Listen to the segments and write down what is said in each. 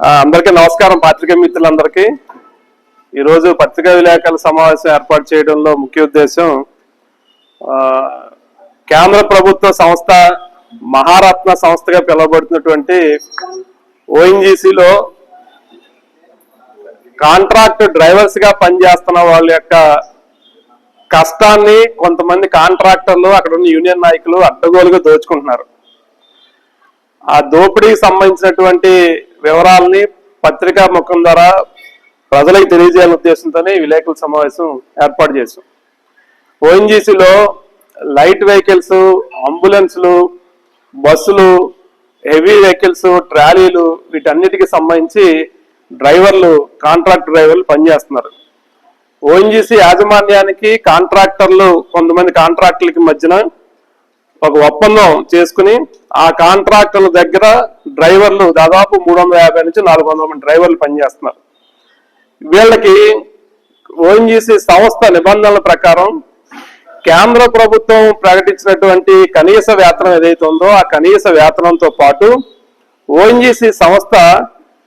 అందరికీ నమస్కారం పాత్రికేయ మిత్రులందరికీ. ఈరోజు పత్రికా విలేకరుల సమావేశం ఏర్పాటు చేయడంలో ముఖ్య ఉద్దేశం కేంద్ర ప్రభుత్వ సంస్థ మహారత్న సంస్థగా పిలువబడుతున్నటువంటి ఓఎన్జీసీలో కాంట్రాక్ట్ డ్రైవర్స్గా పనిచేస్తున్న వాళ్ళ యొక్క కష్టాన్ని కొంతమంది కాంట్రాక్టర్లు అక్కడ ఉన్న యూనియన్ నాయకులు అడ్డగోలుగా దోచుకుంటున్నారు. ఆ దోపిడీకి సంబంధించినటువంటి వివరాలని పత్రికా ముఖం ద్వారా ప్రజలకు తెలియజేయాలనే ఉద్దేశంతోనే ఈ విలేకరుల సమావేశం ఏర్పాటు చేశాం. ఓఎన్జీసీలో లైట్ వెహికల్స్ అంబులెన్స్లు బస్సులు హెవీ వెహికల్స్ ట్రాలీలు వీటన్నిటికి సంబంధించి డ్రైవర్లు కాంట్రాక్ట్ డ్రైవర్లు పనిచేస్తున్నారు. ఓఎన్జీసీ యాజమాన్యానికి కాంట్రాక్టర్లు కొంతమంది కాంట్రాక్టర్లకి మధ్యన ఒక ఒప్పందం చేసుకుని ఆ కాంట్రాక్టర్ల దగ్గర డ్రైవర్లు దాదాపు మూడు వందల యాభై నుంచి నాలుగు వందల మంది డ్రైవర్లు పనిచేస్తున్నారు. వీళ్ళకి ఓఎన్జీసీ సంస్థ నిబంధనల ప్రకారం కేంద్ర ప్రభుత్వం ప్రకటించినటువంటి కనీస వేతనం ఏదైతే ఉందో ఆ కనీస వేతనంతో పాటు ఓఎన్జీసీ సంస్థ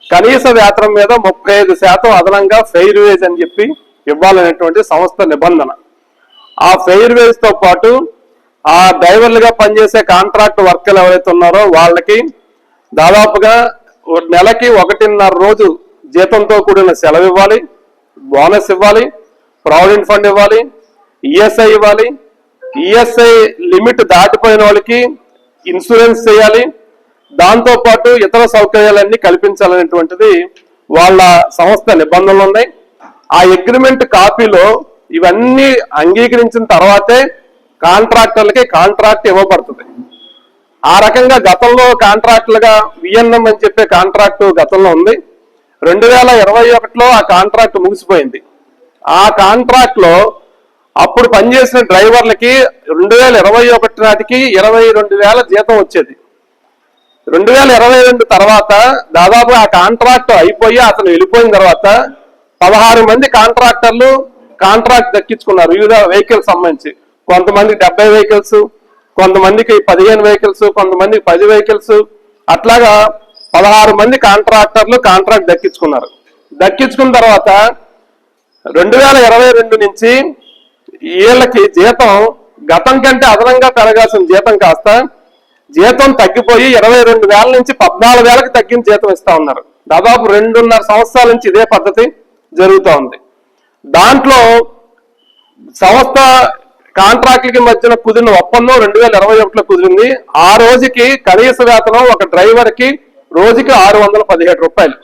కనీస వేతనం మీద ముప్పై ఐదు శాతం అదనంగా ఫెయిర్ వేజ్ అని చెప్పి ఇవ్వాలనేటువంటి సంస్థ నిబంధన. ఆ ఫెయిర్ వేజ్తో పాటు ఆ డ్రైవర్లుగా పనిచేసే కాంట్రాక్ట్ వర్కర్లు ఎవరైతే ఉన్నారో వాళ్ళకి దాదాపుగా నెలకి ఒకటిన్నర రోజు జీతంతో కూడిన సెలవు ఇవ్వాలి బోనస్ ఇవ్వాలి ప్రావిడెంట్ ఫండ్ ఇవ్వాలి ఈఎస్ఐ ఇవ్వాలి. ఈఎస్ఐ లిమిట్ దాటిపోయిన వాళ్ళకి ఇన్సూరెన్స్ చేయాలి. దాంతో పాటు ఇతర సౌకర్యాలన్నీ కల్పించాలనేటువంటిది వాళ్ళ సంస్థ నిబంధనలు ఉన్నాయి. ఆ అగ్రిమెంట్ కాపీలో ఇవన్నీ అంగీకరించిన తర్వాతే కాంట్రాక్టర్లకి కాంట్రాక్ట్ ఇవ్వబడుతుంది. ఆ రకంగా గతంలో కాంట్రాక్టులుగా విఎన్ఎం అని చెప్పే కాంట్రాక్టు గతంలో ఉంది. రెండు వేల ఇరవై ఒకటిలో ఆ కాంట్రాక్ట్ ముగిసిపోయింది. ఆ కాంట్రాక్ట్లో అప్పుడు పనిచేసిన డ్రైవర్లకి రెండు వేల ఇరవై ఒకటి నాటికి ఇరవై రెండు వేల జీతం వచ్చేది. రెండు వేల ఇరవై రెండు తర్వాత దాదాపు ఆ కాంట్రాక్ట్ అయిపోయి అతను వెళ్ళిపోయిన తర్వాత పదహారు మంది కాంట్రాక్టర్లు కాంట్రాక్ట్ దక్కించుకున్నారు. వివిధ వెహికల్స్ సంబంధించి కొంతమంది డెబ్బై వెహికల్స్ కొంతమందికి పదిహేను వెహికల్స్ కొంతమందికి పది వెహికల్స్ అట్లాగా పదహారు మంది కాంట్రాక్టర్లు కాంట్రాక్ట్ దక్కించుకున్నారు. దక్కించుకున్న తర్వాత రెండు వేల ఇరవై రెండు నుంచి వీళ్ళకి జీతం గతం కంటే అదనంగా పెరగాల్సిన జీతం కాస్త జీతం తగ్గిపోయి ఇరవై రెండు వేల నుంచి పద్నాలుగు వేలకు తగ్గిన జీతం ఇస్తా ఉన్నారు. దాదాపు రెండున్నర సంవత్సరాల నుంచి ఇదే పద్ధతి జరుగుతూ ఉంది దాంట్లో సంస్థ కాంట్రాక్టులకి మధ్యన కుదిరిన ఒప్పందం రెండు వేల ఇరవై ఒకటిలో కుదిరింది. ఆ రోజుకి కనీస వేతనం ఒక డ్రైవర్కి రోజుకి ఆరు వందల పదిహేడు రూపాయలు.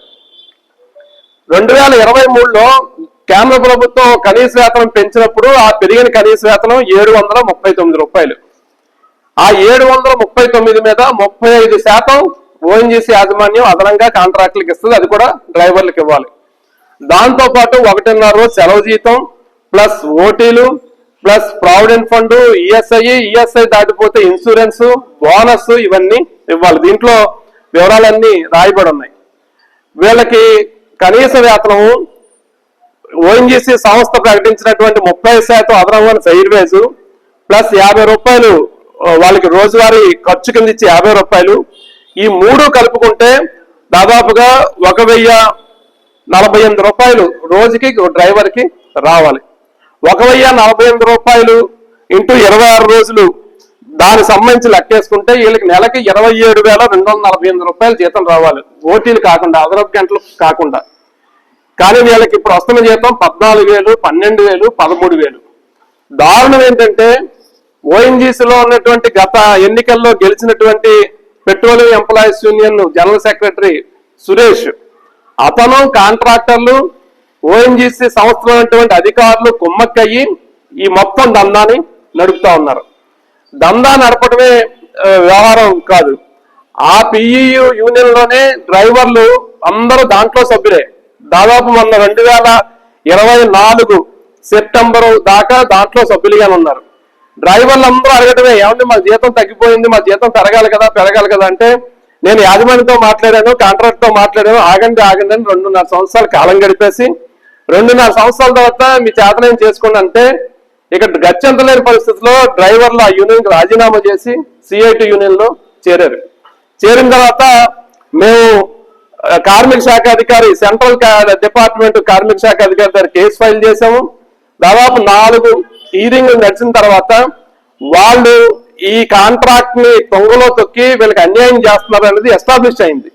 రెండు వేల ఇరవై మూడులో కేంద్ర ప్రభుత్వం కనీస వేతనం పెంచినప్పుడు ఆ పెరిగిన కనీస వేతనం ఏడు వందల ముప్పై తొమ్మిది రూపాయలు. ఆ ఏడు వందల ముప్పై తొమ్మిది మీద ముప్పై ఐదు శాతం ఓఎన్జీసీ యాజమాన్యం అదనంగా కాంట్రాక్టులకు ఇస్తుంది. అది కూడా డ్రైవర్లకు ఇవ్వాలి. దాంతోపాటు ఒకటిన్నర రోజు సెలవు జీతం plus ఓటీలు plus provident fund ESI ESI దాటిపోతే ఇన్సూరెన్స్ బోనస్ ఇవన్నీ ఇవ్వాలి. దీంట్లో వివరాలన్నీ రాయబడి ఉన్నాయి వీళ్ళకి కనీస వేతనము ఓఎన్జీసీ సంస్థ ప్రకటించినటువంటి ముప్పై శాతం అదనమైన ఫెయిర్ ప్లస్ యాభై రూపాయలు వాళ్ళకి రోజువారీ ఖర్చు కింద ఇచ్చి యాభై రూపాయలు. ఈ మూడు కలుపుకుంటే దాదాపుగా ఒక వెయ్యి నలభై ఎనిమిది రూపాయలు రోజుకి డ్రైవర్కి రావాలి. ఒక వెయ్యి నలభై ఎనిమిది రూపాయలు ఇంటూ ఇరవై ఆరు రోజులు దానికి సంబంధించి లెక్కేసుకుంటే వీళ్ళకి నెలకి ఇరవై ఏడు వేల రెండు వందల నలభై ఎనిమిది రూపాయలు జీతం రావాలి. ఓటీలు కాకుండా అదనపు గంటలు కాకుండా. కానీ వీళ్ళకి ఇప్పుడు వస్తున్న జీతం పద్నాలుగు వేలు పన్నెండు వేలు పదమూడు వేలు. దారుణం ఏంటంటే ఓఎన్జీసీలో ఉన్నటువంటి గత ఎన్నికల్లో గెలిచినటువంటి petroleum employees union general secretary Suresh అతను కాంట్రాక్టర్లు ఓఎన్జీసీ సంస్థలో ఉన్నటువంటి అధికారులు కుమ్మక్కయ్యి ఈ మొత్తం దందాని నడుపుతా ఉన్నారు. దందా నడపడమే వ్యవహారం కాదు. ఆ పిఈయు యూనియన్లోనే డ్రైవర్లు అందరూ దాంట్లో సభ్యులే. దాదాపు మొన్న రెండు వేల ఇరవై నాలుగు సెప్టెంబర్ దాకా దాంట్లో సభ్యులుగానే ఉన్నారు. డ్రైవర్లు అందరూ అడగటమే ఏమంటే మా జీతం తగ్గిపోయింది మా జీతం పెరగాలి కదా పెరగాలి కదా అంటే నేను యాజమాన్యంతో మాట్లాడాను కాంట్రాక్ట్తో మాట్లాడాను ఆగండి ఆగండి అని రెండున్నర సంవత్సరాలు కాలం గడిపేసి రెండున్నర సంవత్సరాల తర్వాత మీ చేతనం చేసుకోండి అంటే ఇక్కడ గత్యంత లేని పరిస్థితిలో డ్రైవర్లు ఆ యూనియన్కి రాజీనామా చేసి సిఐటి యూనియన్లో చేరారు. చేరిన తర్వాత మేము కార్మిక శాఖ అధికారి సెంట్రల్ డిపార్ట్మెంట్ కార్మిక శాఖ అధికారి దగ్గర కేసు ఫైల్ చేశాము. దాదాపు నాలుగు హీరింగ్ నడిచిన తర్వాత వాళ్ళు ఈ కాంట్రాక్ట్ని తొంగలో తొక్కి వీళ్ళకి అన్యాయం చేస్తున్నారు అనేది ఎస్టాబ్లిష్ అయింది.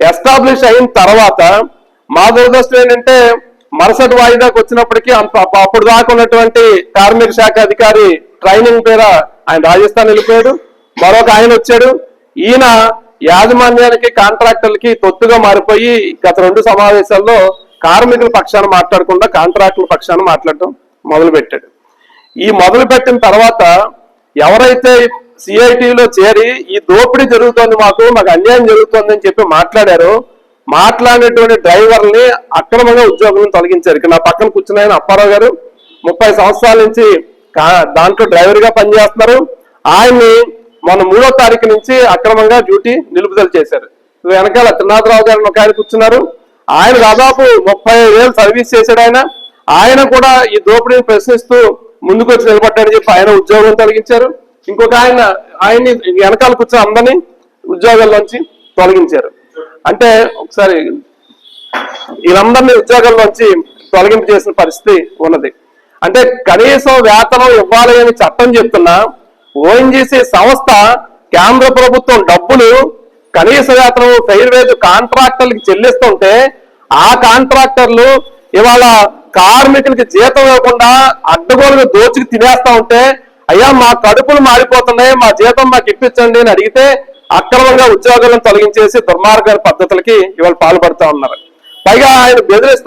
ఎస్టాబ్లిష్ అయిన తర్వాత మా దురదృష్టం ఏంటంటే మరుసటి వాయిదాకి వచ్చినప్పటికీ అంత అప్పుడు దాకా ఉన్నటువంటి కార్మిక శాఖ అధికారి ట్రైనింగ్ పేర ఆయన రాజస్థాన్ వెళ్ళిపోయాడు. మరొక ఆయన వచ్చాడు. ఈయన యాజమాన్యానికి కాంట్రాక్టర్లకి తొత్తుగా మారిపోయి గత రెండు సమావేశాల్లో కార్మికుల పక్షాన మాట్లాడకుండా కాంట్రాక్టుల పక్షాన మాట్లాడటం మొదలుపెట్టాడు. ఈ మొదలు పెట్టిన తర్వాత ఎవరైతే సిఐటిలో చేరి ఈ దోపిడీ జరుగుతోంది మాకు మాకు అన్యాయం జరుగుతోంది అని చెప్పి మాట్లాడారో మాట్లాడినటువంటి డ్రైవర్ని అక్రమంగా ఉద్యోగులను తొలగించారు. ఇక్కడ నా పక్కన కూర్చున్న ఆయన అప్పారావు గారు. ముప్పై సంవత్సరాల నుంచి దాంట్లో డ్రైవర్గా పనిచేస్తున్నారు. ఆయన్ని మొన్న మూడో తారీఖు నుంచి అక్రమంగా డ్యూటీ నిలుపుదల చేశారు. వెనకాల త్రినాథరావు గారు ఒక ఆయన కూర్చున్నారు. ఆయన దాదాపు ముప్పై వేలు సర్వీస్ చేశాడు ఆయన. ఆయన కూడా ఈ దోపిడీని ప్రశ్నిస్తూ ముందుకు వచ్చి నిలబడ్డాడని చెప్పి ఆయన ఉద్యోగం తొలగించారు. ఇంకొక ఆయన ఆయన్ని వెనకాల కూర్చొని అందరినీ ఉద్యోగాల్లోంచి తొలగించారు. అంటే ఒకసారి వీళ్ళందరినీ ఉద్యోగాల్లోంచి తొలగింపు చేసిన పరిస్థితి ఉన్నది. అంటే కనీసం వేతనం ఇవ్వాలి అని చట్టం చెప్తున్నా ఓఎన్జీసీ సంస్థ కేంద్ర ప్రభుత్వం డబ్బులు కనీస వేతనం ఫెయిర్ వేజ్ కాంట్రాక్టర్లకి చెల్లిస్తుంటే ఆ కాంట్రాక్టర్లు ఇవాళ కార్మికులకి జీతం ఇవ్వకుండా అడ్డగోలుగా దోచుకు తినేస్తా ఉంటే అయ్యా మా కడుపులు మారిపోతున్నాయి మా జీతం మాకు ఇప్పించండి అని అడిగితే అక్రమంగా ఉద్యోగాలను తొలగించేసి దుర్మార్గ పద్ధతులకి ఇవాళ పాల్పడుతూ ఉన్నారు. పైగా ఆయన బెదిరిస్తా